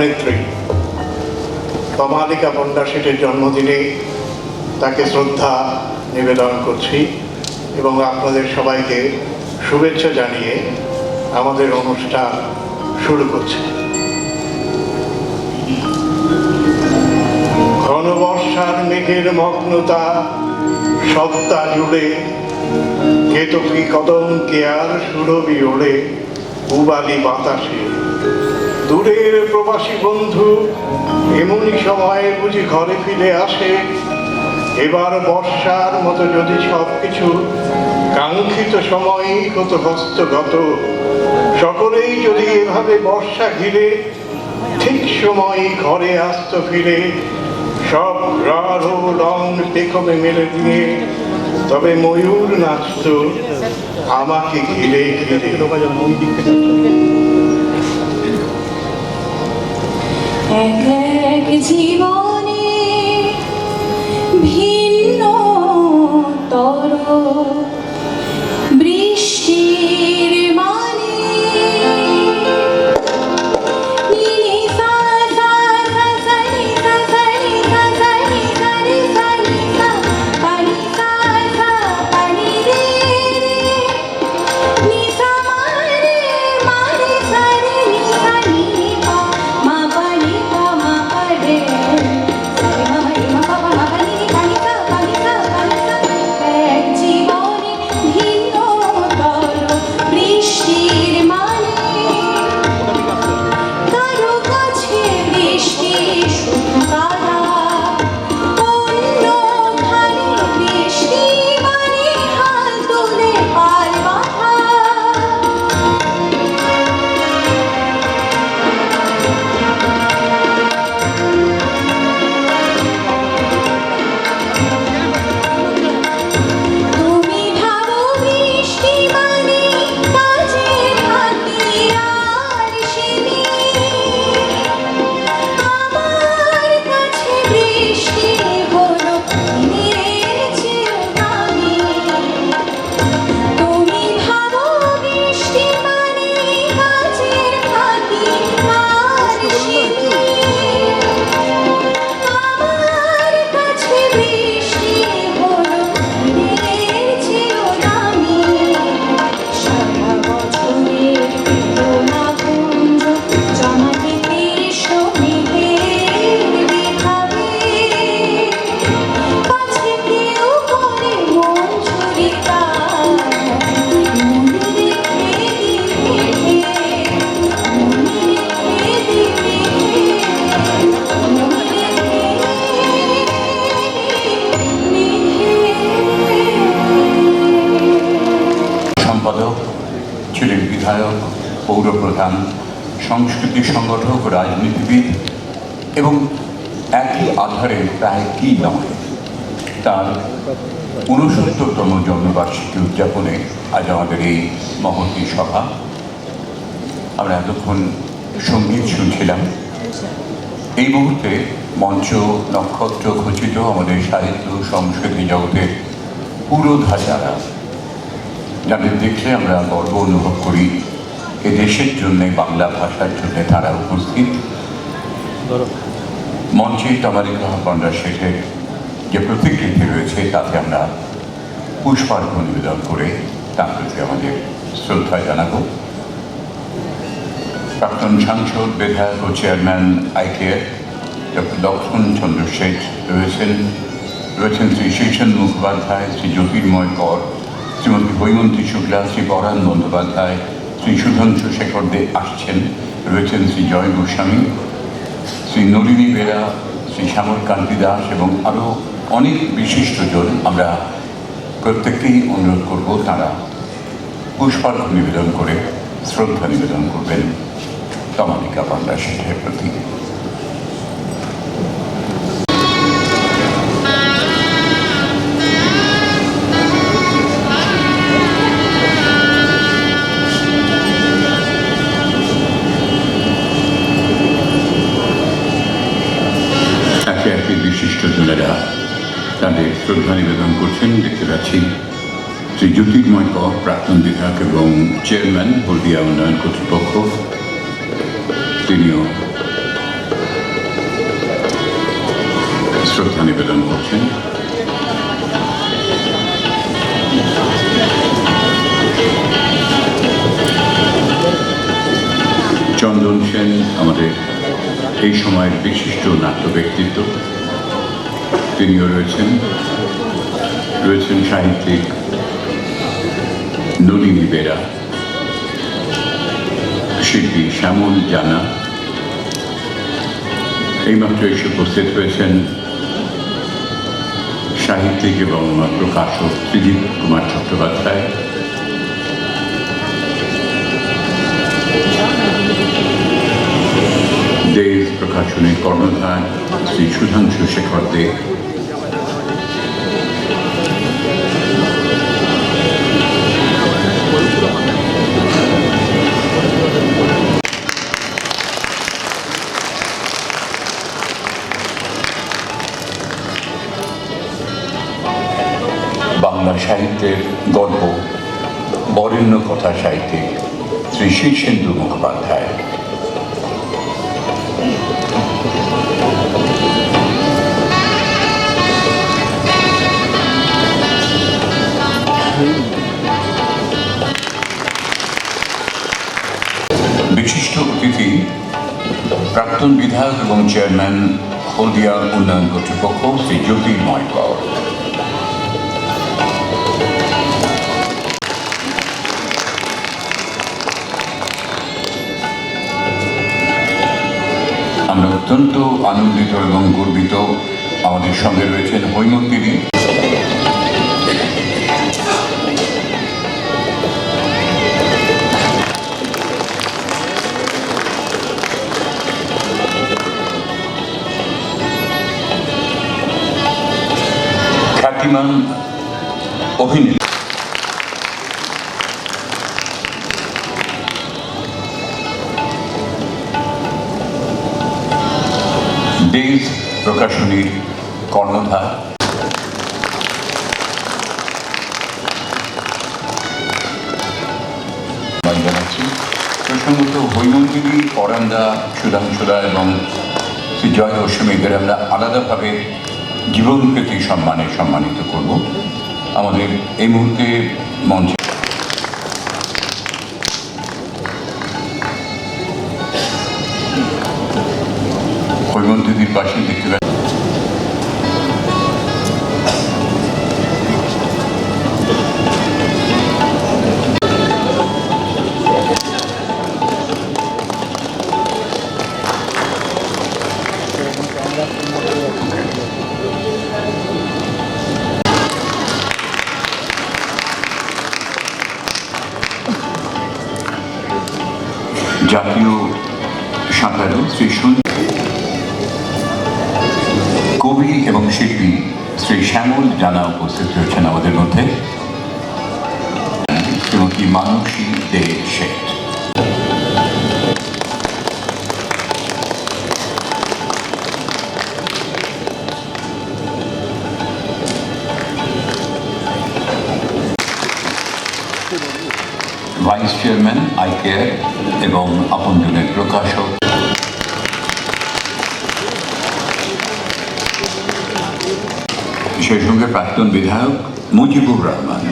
নেত্রী কমালিকা পণ্ডা সেটের জন্মদিনে তাকে শ্রদ্ধা নিবেদন করছি এবং আপনাদের সবাইকে শুভেচ্ছা জানিয়ে আমাদের অনুষ্ঠান শুরু করছি। ঘন বর্ষার মেঘের মগ্নতা সত্তা জুড়ে কেতকী কদম কেয়ার সুরবি ওড়ে, উবালি বাতাসে দূরের প্রবাসী বন্ধু এমনই সময়ে বুঝি ঘরে ফিরে আসে। এবার বর্ষার মতো যদি সব কিছু কাঙ্ক্ষিত সময়ই হতো হস্তগত সকলেই যদি এভাবে বর্ষা ঘিরে ঠিক সময় ঘরে আসত ফিরে, সব গাঢ় রং পেখমে মেলে দিয়ে, তবে ময়ূর নাচত আমাকে ঘিরে ঘিরে। এক এক জীবনে ভিন্ন তর। পৌরপ্রধান সংস্কৃতি সংগঠক, রাজনীতিবিদ এবং একই আধারে প্রায় কি নয় তার ঊনসত্তরতম জন্মবার্ষিকী উদযাপনে আজ আমাদের এই মহতী সভা। আমরা এতক্ষণ সংগীত শুনছিলাম। এই মুহূর্তে মঞ্চ, নক্ষত্র খচিত আমাদের সাহিত্য, সংস্কৃতি জগতের পুরো ধারারা যাদের দেখে আমরা গর্ব অনুভব করি এ দেশের জন্য বাংলা ভাষার জন্য তারা উপস্থিত। মঞ্চে তামারিকা পণ্ডা শেখের যে প্রতিকৃতি রয়েছে তাতে আমরা পুষ্পার্ঘ নিবেদন করে তার প্রতি আমাদের শ্রদ্ধা জানাব। প্রাক্তন সাংসদ বিধায়ক ও chairman ICARE doctor Lakshman Chandra Seth রয়েছেন। রয়েছেন শ্রী শীর্ষণ মুখোপাধ্যায় শ্রী জ্যোতির্ময় কর শ্রীমতী হৈমন্তী শুক্লা শ্রী পরাণ বন্দ্যোপাধ্যায় শ্রী সুধাংশু শেখর দে আসছেন, রয়েছেন শ্রী জয় গোস্বামী, শ্রী নলিনী বেরা, শ্রী শ্যামল কান্তি দাস এবং আরও অনেক বিশিষ্টজন আমরা প্রত্যেককেই অনুরোধ করব তারা পুষ্পার্ঘ নিবেদন করে, শ্রদ্ধা নিবেদন করবেন। তমালিকা পান্ডা শেঠের প্রতি। তাদের শ্রদ্ধা নিবেদন করছেন দেখতে পাচ্ছি শ্রী জ্যোতির্ময় কর প্রাক্তন বিধায়ক এবং চেয়ারম্যান হলদিয়া উন্নয়ন কর্তৃপক্ষ। তিনিও শ্রদ্ধা নিবেদন করছেন। চন্দন সেন আমাদের এই সময়ের বিশিষ্ট নাট্য ব্যক্তিত্ব তিনিও রয়েছেন। রয়েছেন সাহিত্যিক নলিনী বেরা, শিল্পী শ্যামল জানা। এইমাত্র এসে উপস্থিত হয়েছেন সাহিত্যিক এবং প্রকাশক ত্রিজিৎ কুমার চট্টোপাধ্যায়। শ্রী সুধাংশু শেখর দে বাংলা সাহিত্যের গল্প বরেণ্য কথা সাহিত্যিক শ্রী শীর্ষেন্দু মুখোপাধ্যায় প্রাক্তন বিধায়ক এবং চেয়ারম্যান হলদিয়া উন্নয়ন কর্তৃপক্ষ শ্রী জ্যোতির্ময় কর। আমরা অত্যন্ত আনন্দিত এবং গর্বিত আমাদের সঙ্গে রয়েছেন হৈমন্তিনী খ্যাতিমান অভিনেত্রী দেশ প্রকাশনীর কর্ণধার। প্রসঙ্গত হৈমন্তিনী পরান্দা সুধাংশুদা এবং শ্রী জয় অশ্বমেধের আমরা আলাদাভাবে জীবন প্রতি সম্মানে সম্মানিত করব? আমাদের এই মুহূর্তে মঞ্চে হৈমন্তিদির পাশে দেখতে পাচ্ছি জাতীয় সাঁতারু শ্রী কবি এবং শিল্পী শ্রী শ্যামল জানা উপস্থিত রয়েছেন আমাদের মধ্যে। Shrimati Mansi De Seth. Chairman ICARE এবং আপনজনের প্রকাশক। সেই সঙ্গে প্রাক্তন বিধায়ক মুজিবুর রহমান।